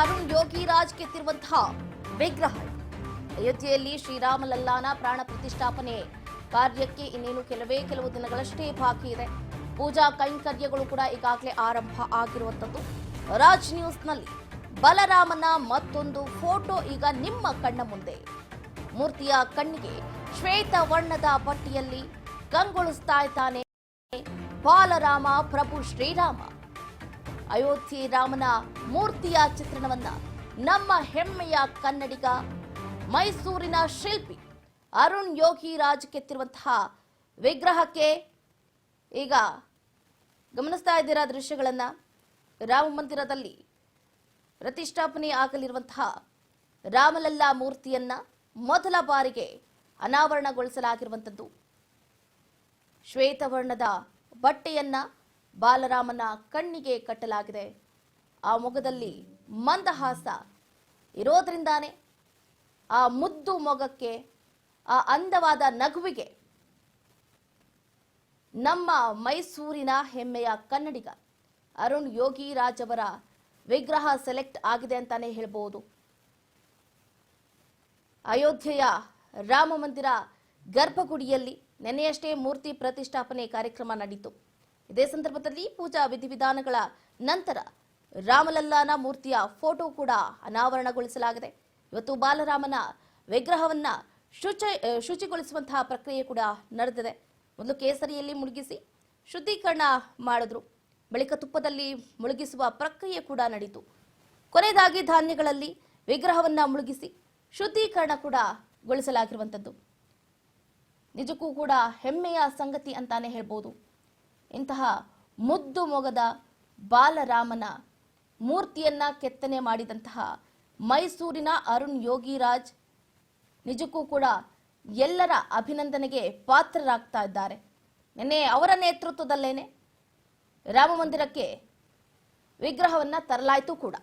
ಅರುಣ್ ಯೋಗಿರಾಜ್ ಕೆತ್ತಿರುವಂತಹ ವಿಗ್ರಹ. ಅಯೋಧ್ಯೆಯಲ್ಲಿ ಶ್ರೀರಾಮ ಲಲ್ಲಾನ ಪ್ರಾಣ ಪ್ರತಿಷ್ಠಾಪನೆ ಕಾರ್ಯಕ್ಕೆ ಇನ್ನೇನು ಕೆಲವೇ ಕೆಲವು ದಿನಗಳಷ್ಟೇ ಬಾಕಿ ಇದೆ. ಪೂಜಾ ಕೈಂಕರ್ಯಗಳು ಕೂಡ ಈಗಾಗಲೇ ಆರಂಭ ಆಗಿರುವಂಥದ್ದು. ರಾಜ್ ನ್ಯೂಸ್ನಲ್ಲಿ ಬಲರಾಮನ ಮತ್ತೊಂದು ಫೋಟೋ ಈಗ ನಿಮ್ಮ ಕಣ್ಣ ಮುಂದೆ. ಮೂರ್ತಿಯ ಕಣ್ಣಿಗೆ ಶ್ವೇತ ವರ್ಣದ ಪಟ್ಟಿಯಲ್ಲಿ ಕಂಗೊಳಿಸ್ತಾ ಇದ್ದಾನೆ ಬಾಲರಾಮ ಪ್ರಭು ಶ್ರೀರಾಮ. ಅಯೋಧ್ಯೆ ರಾಮನ ಮೂರ್ತಿಯ ಚಿತ್ರಣವನ್ನ ನಮ್ಮ ಹೆಮ್ಮೆಯ ಕನ್ನಡಿಗ, ಮೈಸೂರಿನ ಶಿಲ್ಪಿ ಅರುಣ್ ಯೋಗಿ ರಾಜ್ ಕೆತ್ತಿರುವಂತಹ ವಿಗ್ರಹಕ್ಕೆ ಈಗ ಗಮನಿಸ್ತಾ ಇದ್ದೀರಾ ದೃಶ್ಯಗಳನ್ನ? ರಾಮ ಮಂದಿರದಲ್ಲಿ ಪ್ರತಿಷ್ಠಾಪನೆ ಆಗಲಿರುವಂತಹ ರಾಮಲಲ್ಲಾ ಮೂರ್ತಿಯನ್ನ ಮೊದಲ ಬಾರಿಗೆ ಅನಾವರಣಗೊಳಿಸಲಾಗಿರುವಂಥದ್ದು. ಶ್ವೇತವರ್ಣದ ಬಟ್ಟೆಯನ್ನ ಬಾಲರಾಮನ ಕಣ್ಣಿಗೆ ಕಟ್ಟಲಾಗಿದೆ. ಆ ಮೊಗದಲ್ಲಿ ಮಂದಹಾಸ ಇರೋದ್ರಿಂದಾನೆ ಆ ಮುದ್ದು ಮೊಗಕ್ಕೆ, ಆ ಅಂದವಾದ ನಗುವಿಗೆ ನಮ್ಮ ಮೈಸೂರಿನ ಹೆಮ್ಮೆಯ ಕನ್ನಡಿಗ ಅರುಣ್ ಯೋಗಿರಾಜ್ ಅವರ ವಿಗ್ರಹ ಸೆಲೆಕ್ಟ್ ಆಗಿದೆ ಅಂತಾನೆ ಹೇಳ್ಬೋದು. ಅಯೋಧ್ಯೆಯ ರಾಮ ಮಂದಿರ ಗರ್ಭಗುಡಿಯಲ್ಲಿ ನೆನೆಯಷ್ಟೇ ಮೂರ್ತಿ ಪ್ರತಿಷ್ಠಾಪನೆ ಕಾರ್ಯಕ್ರಮ ನಡೆಯಿತು ಇದೇ ಸಂದರ್ಭದಲ್ಲಿ ಪೂಜಾ ವಿಧಿವಿಧಾನಗಳ ನಂತರ ರಾಮಲಲ್ಲಾನ ಮೂರ್ತಿಯ ಫೋಟೋ ಕೂಡ ಅನಾವರಣಗೊಳಿಸಲಾಗಿದೆ. ಇವತ್ತು ಬಾಲರಾಮನ ವಿಗ್ರಹವನ್ನ ಶುಚಿ, ಶುಚಿಗೊಳಿಸುವಂತಹ ಪ್ರಕ್ರಿಯೆ ಕೂಡ ನಡೆದಿದೆ. ಮೊದಲು ಕೇಸರಿಯಲ್ಲಿ ಮುಳುಗಿಸಿ ಶುದ್ಧೀಕರಣ ಮಾಡಿದ್ರು. ಬಳಿಕ ತುಪ್ಪದಲ್ಲಿ ಮುಳುಗಿಸುವ ಪ್ರಕ್ರಿಯೆ ಕೂಡ ನಡೆಯಿತು ಕೊನೆಯದಾಗಿ ಧಾನ್ಯಗಳಲ್ಲಿ ವಿಗ್ರಹವನ್ನ ಮುಳುಗಿಸಿ ಶುದ್ಧೀಕರಣ ಕೂಡ ಗೊಳಿಸಲಾಗಿರುವಂಥದ್ದು. ನಿಜಕ್ಕೂ ಕೂಡ ಹೆಮ್ಮೆಯ ಸಂಗತಿ ಅಂತಾನೆ ಹೇಳ್ಬೋದು. ಇಂತಹ ಮುದ್ದು ಮೊಗದ ಬಾಲರಾಮನ ಮೂರ್ತಿಯನ್ನ ಕೆತ್ತನೆ ಮಾಡಿದಂತಹ ಮೈಸೂರಿನ ಅರುಣ್ ಯೋಗಿರಾಜ್ ನಿಜಕ್ಕೂ ಕೂಡ ಎಲ್ಲರ ಅಭಿನಂದನೆಗೆ ಪಾತ್ರರಾಗ್ತಾ ಇದ್ದಾರೆ. ನಿನ್ನೆ ಅವರ ನೇತೃತ್ವದಲ್ಲೇನೆ ರಾಮ ಮಂದಿರಕ್ಕೆ ವಿಗ್ರಹವನ್ನ ತರಲಾಯಿತು ಕೂಡ.